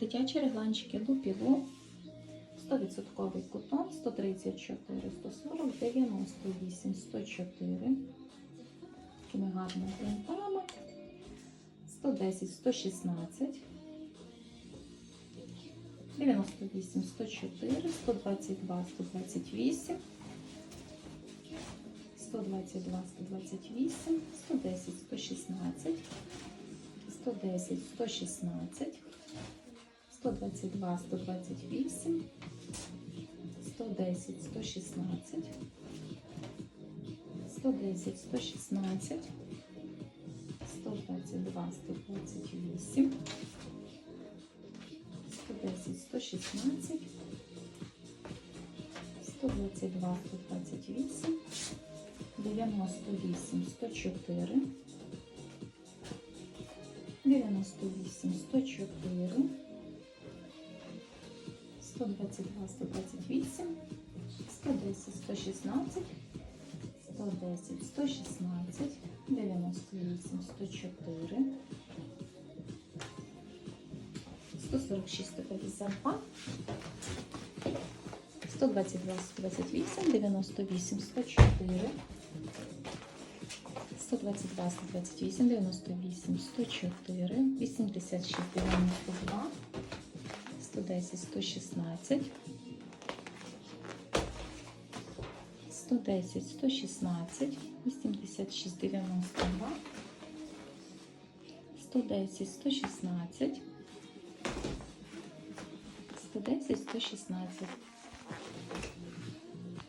Дитячі регланчики Лупілу. 100% кутон 134, 140, 98, 104. Такими гарними принтами. 110, 116. 98, 104, 122, 128, 122, 128, 110, 116, 110, 116, 122, 128, 110, 116, 110, 116, 122, 128, 110, 116, 122, 128, 98, 104, 98, 104, 122, 128, 110, 116, 110, 116, 98, 104, 146, 152, 122, 128, 98, 104, 122, 128, 98, 104, 86, 92, 110, 116, 110, 116, 86, 92, 110, 116, 110, 116,